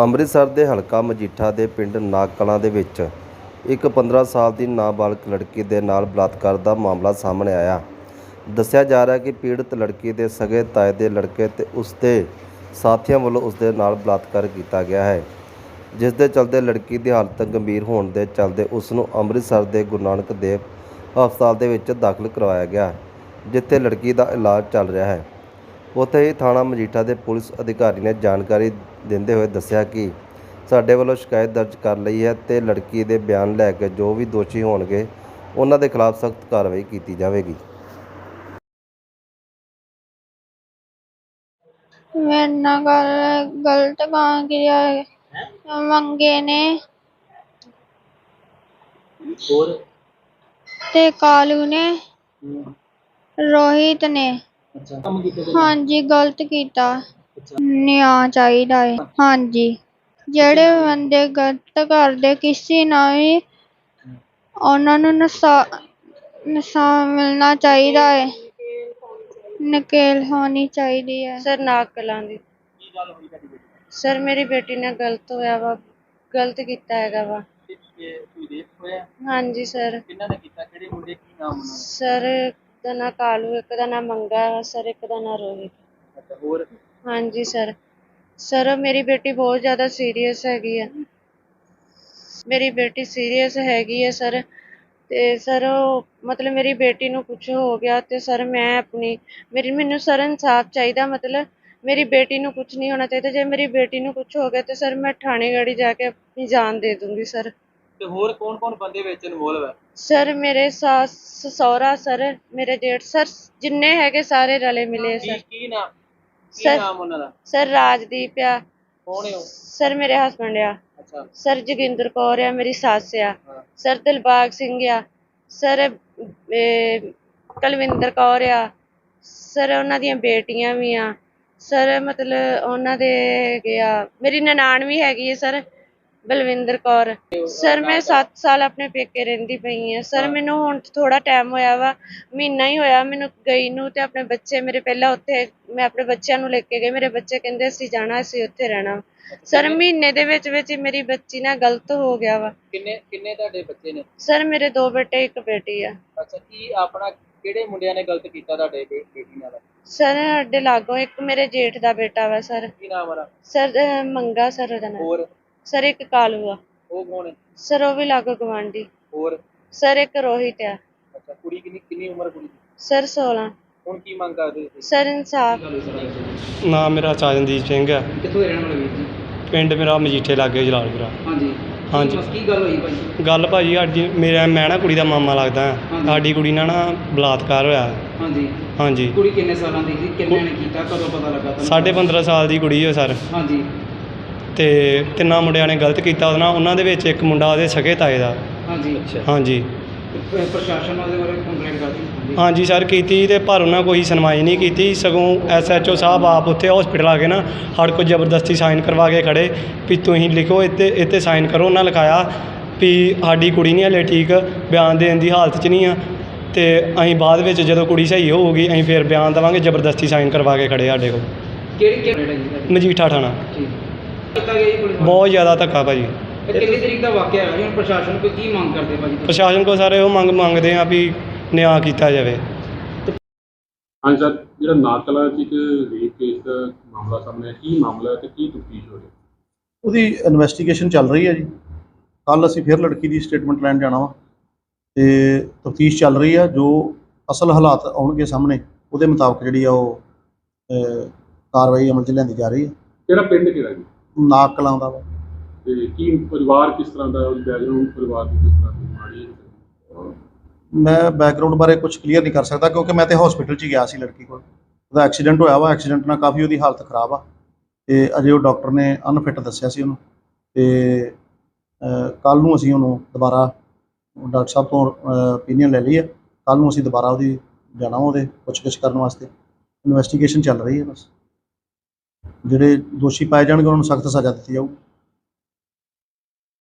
ਅੰਮ੍ਰਿਤਸਰ ਦੇ ਹਲਕਾ ਮਜੀਠਾ ਦੇ ਪਿੰਡ ਨਾਗਕਲਾਂ ਦੇ ਵਿੱਚ ਇੱਕ 15 ਸਾਲ ਦੀ ਨਾਬਾਲਗ ਲੜਕੀ ਦੇ ਨਾਲ ਬਲਾਤਕਾਰ ਦਾ ਮਾਮਲਾ ਸਾਹਮਣੇ ਆਇਆ। ਦੱਸਿਆ ਜਾ ਰਿਹਾ ਹੈ ਕਿ ਪੀੜਤ ਲੜਕੀ ਦੇ ਸਗੇ ਤਾਏ ਦੇ ਲੜਕੇ ਤੇ ਉਸ ਦੇ ਸਾਥੀਆਂ ਵੱਲੋਂ ਉਸ ਦੇ ਨਾਲ ਬਲਾਤਕਾਰ ਕੀਤਾ ਗਿਆ ਹੈ, ਜਿਸ ਦੇ ਚਲਦੇ ਲੜਕੀ ਦੀ ਹਾਲਤ ਗੰਭੀਰ ਹੋਣ ਦੇ ਚਲਦੇ ਉਸ ਨੂੰ ਅੰਮ੍ਰਿਤਸਰ ਦੇ ਗੁਰੂ ਨਾਨਕ ਦੇਵ ਹਸਪਤਾਲ ਦੇ ਵਿੱਚ ਦਾਖਲ ਕਰਵਾਇਆ ਗਿਆ, ਜਿੱਥੇ ਲੜਕੀ ਦਾ ਇਲਾਜ ਚੱਲ ਰਿਹਾ ਹੈ। ਉੱਥੇ ਹੀ ਥਾਣਾ ਮਜੀਠਾ ਦੇ ਪੁਲਿਸ ਅਧਿਕਾਰੀ ਨੇ ਜਾਣਕਾਰੀ ਦਿੰਦੇ ਹੋਏ ਦੱਸਿਆ ਕਿ ਸਾਡੇ ਵੱਲੋਂ ਸ਼ਿਕਾਇਤ ਦਰਜ ਕਰ ਲਈ ਹੈ ਤੇ ਲੜਕੀ ਦੇ ਬਿਆਨ ਲੈ ਕੇ ਜੋ ਵੀ ਦੋਸ਼ੀ ਹੋਣਗੇ ਉਹਨਾਂ ਦੇ ਖਿਲਾਫ ਸਖਤ ਕਾਰਵਾਈ ਕੀਤੀ ਜਾਵੇਗੀ। ਮੇਰੇ ਨਾਲ ਗੱਲ ਗਲਤ ਕੰਮ ਕੀਤਾ ਹੈ ਮੰਗੇ ਨੇ। ਹੋਰ? ਤੇ ਕਾਲੂ ਨੇ ਰੋਹਿਤ ਨੇ। ਅੱਛਾ। ਕੰਮ ਕੀਤੇ ਤੇ ਹਾਂਜੀ ਗਲਤ ਕੀਤਾ। ਅੱਛਾ। ਨਿਆਂ ਚਾਹੀਦਾ ਹੈ ਹਾਂਜੀ। ਜਿਹੜੇ ਬੰਦੇ ਗਲਤ ਕਰਦੇ ਕਿਸੇ ਨਾਲ ਵੀ ਉਹਨਾਂ ਨੂੰ ਨਸਾ ਨਸਾ ਮਿਲਣਾ ਚਾਹੀਦਾ ਹੈ ਨਕੇਲ ਹੋਣੀ ਚਾਹੀਦੀ ਹੈ ਸਰ ਨਾਕ ਕਲਾਂ ਦੀ ਕੀ ਗੱਲ ਹੋਈ ਤੁਹਾਡੀ ਬੇਟੀ ਸਰ ਮੇਰੀ ਬੇਟੀ ਨਾਲ ਗਲਤ ਹੋਇਆ ਵਾ। ਗਲਤ ਕੀਤਾ ਹੈਗਾ ਵਾ। ਤੇ ਕੀ ਕੋਈ ਰੇਪ ਹੋਇਆ? ਹਾਂਜੀ ਸਰ। ਕਿੰਨਾਂ ਨੇ ਕੀਤਾ? ਕਿਹੜੇ ਮੁੰਡੇ? ਕੀ ਨਾਮ ਉਹਨਾਂ ਸਰ ਦਾ ਨਾਂ ਕਾਲੂ ਇੱਕ ਦਾ ਨਾਂ ਮੰਗਾ ਵਾ ਸਰ ਇੱਕ ਦਾ ਨਾਂ ਰੋਹਿਤ। ਅੱਛਾ ਹੋਰ? ਹਾਂਜੀ ਸਰ। ਸਰ ਮੇਰੀ ਬੇਟੀ ਬਹੁਤ ਜ਼ਿਆਦਾ ਸੀਰੀਅਸ ਹੈਗੀ ਆ। ਮੇਰੀ ਬੇਟੀ ਸੀਰੀਅਸ ਹੈਗੀ ਹੈ ਸਰ। ਤੇ ਸਰ ਉਹ ਮਤਲਬ ਮੇਰੀ ਬੇਟੀ ਨੂੰ ਕੁਝ ਹੋ ਗਿਆ ਤੇ ਸਰ ਮੈਂ ਆਪਣੀ ਮੇਰੀ ਮੈਨੂੰ ਸਰ ਇਨਸਾਫ ਚਾਹੀਦਾ ਮਤਲਬ ਮੇਰੀ ਬੇਟੀ ਨੂੰ ਕੁਝ ਨਹੀਂ ਹੋਣਾ ਚਾਹੀਦਾ। ਜੇ ਮੇਰੀ ਬੇਟੀ ਨੂੰ ਕੁਝ ਹੋ ਗਿਆ ਤੇ ਸਰ ਮੈਂ ਥਾਣੇ ਗਾੜੀ ਜਾ ਕੇ ਆਪਣੀ ਜਾਨ ਦੇ ਦੂੰਗੀ ਸਰ। ਤੇ ਹੋਰ ਕੌਣ ਕੌਣ ਬੰਦੇ ਵਿੱਚ ਇਨਵੋਲਵ ਹੈ ਸਰ ਮੇਰੇ ਸੱਸ ਸਹੁਰਾ ਸਰ ਮੇਰੇ ਜੇਠ ਸਰ ਜਿੰਨੇ ਹੈਗੇ ਸਾਰੇ ਰਲੇ ਮਿਲੇ ਕੀ ਸਰ। ਕੀ ਨਾਮ? ਕੀ ਸਰ- ਨਾਮ ਉਹਨਾਂ ਦਾ? ਸਰ ਰਾਜਦੀਪ ਆ। ਕੌਣ ਹੈ ਉਹ? ਸਰ ਮੇਰੇ ਹਸਬੰਡ ਆ। ਅੱਛਾ। ਸਰ ਜੋਗਿੰਦਰ ਕੌਰ ਆ ਮੇਰੀ ਸੱਸ ਆ। ਹਾਂ। ਸਰ ਦਿਲਬਾਗ ਸਿੰਘ ਆ। ਸਰ ਇਹ, ਕੁਲਵਿੰਦਰ ਕੌਰ ਆ। ਸਰ ਉਹਨਾਂ ਦੀਆਂ ਬੇਟੀਆਂ ਵੀ ਆ। ਸਰ ਮਤਲਬ ਉਹਨਾਂ ਦੇ ਹੈਗੇ ਆ। ਮੇਰੀ ਨਨਾਣ ਵੀ ਹੈਗੀ ਹੈ ਸਰ। ਬਲਵਿੰਦਰ ਕੌਰ। ਸਰ ਮੈਂ 7 ਸਾਲ ਆਪਣੇ ਪੇਕੇ ਰਹਿੰਦੀ ਪਈ ਆ ਸਰ ਮੈਨੂੰ ਹੁਣ ਥੋੜਾ ਟਾਈਮ ਹੋਇਆ ਵਾ ਮਹੀਨਾ ਹੀ ਹੋਇਆ ਮੈਨੂੰ ਗਈ ਨੂੰ ਤੇ ਆਪਣੇ ਬੱਚੇ ਮੇਰੇ ਪਹਿਲਾਂ ਉੱਥੇ ਮੈਂ ਆਪਣੇ ਬੱਚਿਆਂ ਨੂੰ ਲੈ ਕੇ ਗਈ। ਮੇਰੇ ਬੱਚੇ ਕਹਿੰਦੇ ਅਸੀਂ ਜਾਣਾ ਅਸੀਂ ਉੱਥੇ ਰਹਿਣਾ। ਸਰ ਮਹੀਨੇ ਦੇ ਵਿੱਚ ਵਿੱਚ ਹੀ ਮੇਰੀ ਬੱਚੀ ਨਾਲ ਗਲਤ ਹੋ ਗਿਆ ਵਾ। ਕਿੰਨੇ ਕਿੰਨੇ ਤੁਹਾਡੇ ਬੱਚੇ ਨੇ? ਸਰ ਮੇਰੇ ਦੋ ਬੇਟੇ ਇੱਕ ਬੇਟੀ ਆ। ਅੱਛਾ ਕੀ ਆਪਣਾ ਕਿਹੜੇ ਮੁੰਡਿਆਂ ਨੇ ਗਲਤ ਕੀਤਾ ਤੁਹਾਡੇ ਬੇ- ਬੇਟੀ ਨਾਲ? ਸਰ ਸਾਡੇ ਲਾਗੋਂ ਇੱਕ ਮੇਰੇ ਜੇਠ ਦਾ ਬੇਟਾ ਵਾ ਸਰ। ਕੀ ਨਾਮ ਉਹਦਾ? ਸਰ ਅਹ ਮੰਗਾ ਸਰ ਉਹਦਾ ਨਾਮ। ਹੋਰ? ਸਰ ਇੱਕ ਕਾਲੂ ਆ। ਉਹ ਕੌਣ ਹੈ? ਸਰ ਉਹ ਵੀ ਲਾਗੋਂ ਗਵਾਂਢੀ ਹੋਰ? ਸਰ ਇੱਕ ਰੋਹਿਤ ਆ। ਅੱਛਾ ਕੁੜੀ ਕਿੰਨੀ ਕਿੰਨੀ ਉਮਰ ਕੁੜੀ ਦੀ? ਸਰ 16 ਹੁਣ ਕੀ ਮੰਗ ਕਰਦੇ ਤੁਸੀਂ? ਸਰ ਇਨਸਾਫ। ਨਾਮ ਮੇਰਾ ਸਾਜਨਦੀਪ ਸਿੰਘ ਹੈ। ਕਿੱਥੋਂ ਦੇ ਰਹਿਣ ਵਾਲੇ ਵੀਰ ਜੀ? ਪਿੰਡ ਮੇਰਾ ਮਜੀਠੇ ਲਾਗੇ ਜਲਾਲਪੁਰਾ। ਹਾਂਜੀ। ਹਾਂਜੀ। ਬਸ ਕੀ ਗੱਲ ਹੋਈ ਭਾਈ? ਗੱਲ ਭਾਜੀ ਸਾਡੀ ਮੇਰਾ ਮੈਂ ਨਾ ਕੁੜੀ ਦਾ ਮਾਮਾ ਲੱਗਦਾ ਹਾਂ। ਸਾਡੀ ਕੁੜੀ ਨਾਲ ਨਾ ਬਲਾਤਕਾਰ ਹੋਇਆ। ਹਾਂਜੀ। ਹਾਂਜੀ। ਕੁੜੀ ਕਿੰਨੇ ਸਾਲਾਂ ਦੀ ਸੀ? ਕਿੰਨੇ ਨੇ ਕੀਤਾ? ਕਦੋਂ ਪਤਾ ਲੱਗਾ ਤੁਹਾਨੂੰ? ਸਾਢੇ 15 ਸਾਲ ਦੀ ਕੁੜੀ ਹੈ ਸਰ। ਹਾਂਜੀ। ਤੇ ਤਿੰਨਾਂ ਮੁੰਡਿਆਂ ਨੇ ਗਲਤ ਕੀਤਾ ਉਹਦੇ ਨਾਲ। ਉਹਨਾਂ ਦੇ ਵਿੱਚ ਇੱਕ ਮੁੰਡਾ ਉਹਦੇ ਸਗੇ ਤਾਏ ਦਾ। ਹਾਂਜੀ ਅੱਛਾ। ਹਾਂਜੀ। ਪ੍ਰਸ਼ਾਸਨ ਉਹਦੇ ਬਾਰੇ ਕੰਪਲੇਂਟ ਕਰਦੀ ਹਾਂਜੀ ਸਰ ਕੀਤੀ ਤੇ ਪਰ ਉਹਨਾਂ ਕੋਈ ਸੁਣਵਾਈ ਨਹੀਂ ਕੀਤੀ। ਸਗੋਂ ਐਸਐਚਓ ਸਾਹਿਬ ਆਪ ਉੱਥੇ ਹਸਪੀਟਲ ਆ ਕੇ ਨਾ ਸਾਡੇ ਕੋਲ ਜ਼ਬਰਦਸਤੀ ਸਾਈਨ ਕਰਵਾ ਕੇ ਖੜੇ ਵੀ ਤੁਸੀਂ ਲਿਖੋ ਇੱਥੇ ਇੱਥੇ ਸਾਈਨ ਕਰੋ। ਉਹਨਾਂ ਲਿਖਾਇਆ ਵੀ ਸਾਡੀ ਕੁੜੀ ਨਹੀਂ ਹਲੇ ਠੀਕ ਬਿਆਨ ਦੇਣ ਦੀ ਹਾਲਤ 'ਚ ਨਹੀਂ ਆ। ਤੇ ਅਸੀਂ ਬਾਅਦ ਵਿੱਚ ਜਦੋਂ ਕੁੜੀ ਸਹੀ ਹੋਊਗੀ ਅਸੀਂ ਫਿਰ ਬਿਆਨ ਦੇਵਾਂਗੇ ਜ਼ਬਰਦਸਤੀ ਸਾਈਨ ਕਰਵਾ ਕੇ ਖੜੇ ਸਾਡੇ ਕੋਲ। ਕਿਹੜੀ ਕਿਹੜੀ ਮਜੀਠਾ ਥਾਣਾ। ਠੀਕ। ਕੀਤਾ ਗਿਆ ਜੀ ਪੁਲਿਸ ਵੱਲੋਂ? ਬਹੁਤ ਜ਼ਿਆਦਾ ਧੱਕਾ ਭਾਜੀ। ਕਿੰਨੀ ਤਰੀਕ ਦਾ ਵਾਕਿਆ ਹੈ ਹੁਣ ਪ੍ਰਸ਼ਾਸਨ ਕੋਈ ਕੀ ਮੰਗ ਕਰਦੇ ਭਾਜੀ ਤੁਸੀਂ? ਪ੍ਰਸ਼ਾਸਨ ਕੋਲ ਸਾਰੇ ਉਹ ਮੰਗ ਮੰਗਦੇ ਆ ਵੀ ਨਿਆਂ ਕੀਤਾ ਜਾਵੇ। ਹਾਂਜੀ ਸਰ ਜਿਹੜਾ ਨਾਕਲਾ ਚ ਇੱਕ ਰੇਪ ਕੇਸ ਦਾ ਮਾਮਲਾ ਸਾਹਮਣੇ ਆਇਆ ਕੀ ਮਾਮਲਾ ਹੈ ਤੇ ਕੀ ਤਫਤੀਸ਼ ਹੋ ਰਹੀ ਹੈ? ਉਹਦੀ ਇਨਵੈਸਟੀਗੇਸ਼ਨ ਚੱਲ ਰਹੀ ਹੈ ਜੀ। ਕੱਲ ਅਸੀਂ ਫਿਰ ਲੜਕੀ ਦੀ ਸਟੇਟਮੈਂਟ ਲੈਣ ਜਾਣਾ ਵਾ। ਤੇ ਤਫਤੀਸ਼ ਚੱਲ ਰਹੀ ਆ ਜੋ ਅਸਲ ਹਾਲਾਤ ਆਉਣਗੇ ਸਾਹਮਣੇ ਉਹਦੇ ਮੁਤਾਬਕ ਜਿਹੜੀ ਆ ਉਹ ਅਹ, ਕਾਰਵਾਈ ਅਮਲ 'ਚ ਲਿਆਂਦੀ ਜਾ ਰਹੀ ਹੈ। ਕਿਹੜਾ ਪਿੰਡ ਕਿਹੜਾ ਜੀ? ਨਾਕ ਕਲਾਂ ਦਾ ਵਾ। ਤੇ ਕੀ ਪਰਿਵਾਰ ਕਿਸ ਤਰ੍ਹਾਂ ਦਾ ਬੈਕਗ੍ਰਾਉਂਡ ਪਰਿਵਾਰ ਦੀ ਕਿਸ ਤਰ੍ਹਾਂ ਦੀ ਮਾੜੀ ਹੈ ਮੈਂ ਬੈਕਗ੍ਰਾਉਂਡ ਬਾਰੇ ਕੁਝ ਕਲੀਅਰ ਨਹੀਂ ਕਰ ਸਕਦਾ ਕਿਉਂਕਿ ਮੈਂ ਤੇ ਹਸਪੀਟਲ 'ਚ ਹੀ ਗਿਆ ਸੀ ਲੜਕੀ ਕੋਲ। ਉਹਦਾ ਐਕਸੀਡੈਂਟ ਹੋਇਆ ਵਾ ਐਕਸੀਡੈਂਟ ਨਾਲ ਕਾਫੀ ਉਹਦੀ ਹਾਲਤ ਖਰਾਬ ਆ। ਤੇ ਅਜੇ ਉਹ ਡਾਕਟਰ ਨੇ ਅਨਫਿਟ ਦੱਸਿਆ ਸੀ ਉਹਨੂੰ। ਤੇ ਕੱਲ ਨੂੰ ਅਸੀਂ ਉਹਨੂੰ ਦੁਬਾਰਾ ਡਾਕਟਰ ਸਾਹਿਬ ਤੋਂ ਓਪੀਨੀਅਨ ਲੈ ਲਈ ਹੈ ਕੱਲ ਨੂੰ ਅਸੀਂ ਦੁਬਾਰਾ ਉਹਦੀ ਜਾਣਾ ਉਹਦੇ ਪੁੱਛਗਿੱਛ ਕਰਨ ਵਾਸਤੇ। ਇਨਵੈਸਟੀਗੇਸ਼ਨ ਚੱਲ ਰਹੀ ਹੈ ਬਸ। ਜਿਹੜੇ ਦੋਸ਼ੀ ਪਾਏ ਜਾਣਗੇ ਉਹਨਾਂ ਨੂੰ ਸਖਤ ਸਜ਼ਾ ਦਿੱਤੀ ਜਾਊ।